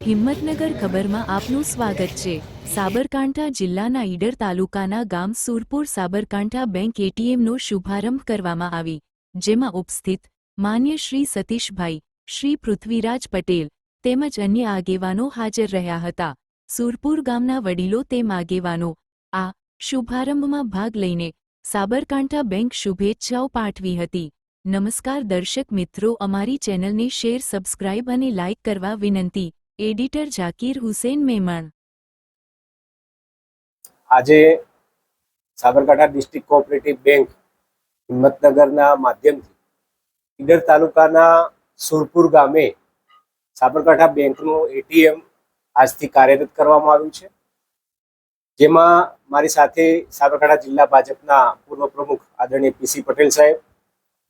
હિંમતનગર ખબરમાં આપનું સ્વાગત છે. સાબરકાંઠા જિલ્લાના ઈડર તાલુકાના ગામ સુરપુર સાબરકાંઠા બેંક એટીએમનો શુભારંભ કરવામાં આવી, જેમાં ઉપસ્થિત માન્ય શ્રી સતીશભાઈ, શ્રી પૃથ્વીરાજ પટેલ તેમજ અન્ય આગેવાનો હાજર રહ્યા હતા. સુરપુર ગામના વડીલો તેમ આગેવાનો આ શુભારંભમાં ભાગ લઈને સાબરકાંઠા બેંક શુભેચ્છાઓ પાઠવી હતી. નમસ્કાર દર્શક મિત્રો, અમારી ચેનલને શેર, સબસ્ક્રાઇબ અને લાઇક કરવા વિનંતી એડિટર જાકીર હુસેન મેમણ આજે સાબરકાંઠા ડિસ્ટ્રિક્ટ કોઓપરેટિવ બેંક હિંમતનગરના માધ્યમથી ઈડર તાલુકાના સુરપુર ગામે સાબરકાંઠા બેંકનું એટીએમ આજથી કાર્યરત કરવામાં આવ્યું છે. જેમાં મારી સાથે સાબરકાંઠા જિલ્લા ભાજપના પૂર્વ પ્રમુખ આદરણીય પીસી પટેલ સાહેબ,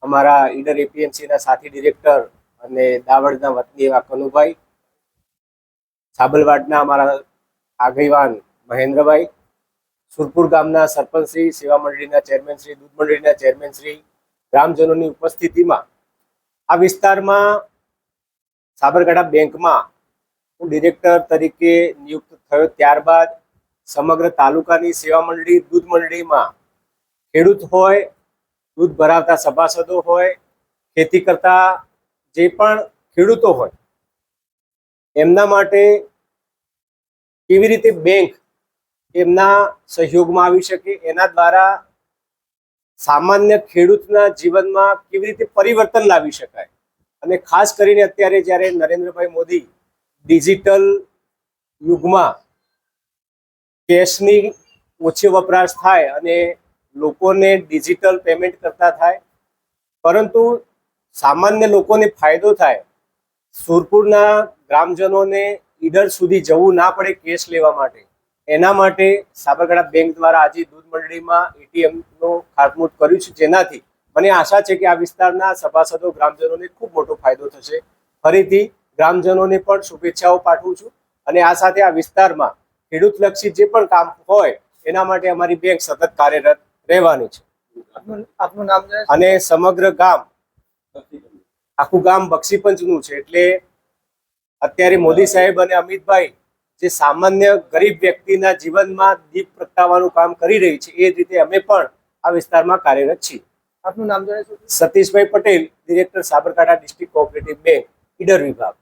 અમારા ઈડર એપીએમસીના સાથી ડિરેક્ટર અને દાવડના વતની એવા કનુભાઈ સાબલવાડના અમારા આગેવાન મહેન્દ્રભાઈ, સુરપુર ગામના સરપંચશ્રી, સેવા મંડળીના ચેરમેન શ્રી, દૂધ મંડળીના ચેરમેન શ્રી, ગ્રામજનોની ઉપસ્થિતિમાં આ વિસ્તારમાં સાબરકાંઠા બેંકમાં હું ડિરેક્ટર તરીકે નિયુક્ત થયો. ત્યારબાદ સમગ્ર તાલુકાની સેવા મંડળી, દૂધ મંડળીમાં ખેડૂત હોય, દૂધ ભરાવતા સભાસદો હોય, ખેતી કરતા જે પણ ખેડૂતો હોય, એમના માટે કેવી રીતે બેંક એમના સહયોગમાં આવી શકે, એના દ્વારા સામાન્ય ખેડૂતના જીવનમાં કેવી રીતે પરિવર્તન લાવી શકાય? અને ખાસ કરીને અત્યારે જ્યારે નરેન્દ્રભાઈ મોદી ડિજિટલ યુગમાં કેશની ઓછી વપરાશ થાય અને લોકોને ડિજિટલ પેમેન્ટ કરતા થાય, પરંતુ સામાન્ય લોકોને ફાયદો થાય, સુરપુરના ગ્રામજનોને ઈડર સુધી જવું ના પડે કેશ લેવા માટે. એના માટે સાબરકાંઠા બેંક દ્વારા આજે દૂધ મંડળીમાં એટીએમનો ખાટમૂટ કર્યું છે. જેનાથી મને આશા છે કે આ વિસ્તારના સભાસદો ગ્રામજનોને ખૂબ મોટો ફાયદો થશે. ફરીથી ગ્રામજનોને પણ શુભેચ્છાઓ પાઠવું છું અને આ સાથે આ વિસ્તારમાં ખેડૂતલક્ષી જે પણ કામ હોય એના માટે અમારી બેંક સતત કાર્યરત રહેવાની છે. આપનું આપનું નામ અને સમગ્ર ગામ આખું ગામ બક્ષીપંચનું છે. એટલે અત્યારે મોદી સાહેબ અને અમિતભાઈ જે સામાન્ય ગરીબ વ્યક્તિના જીવનમાં દીપ પ્રગટાવવાનું કામ કરી રહી છે એ રીતે અમે પણ આ વિસ્તારમાં કાર્યરત છીએ આપનું નામ જણાવશો? Satishbhai Patel director Sabarkantha district cooperative bank Idar વિભાગ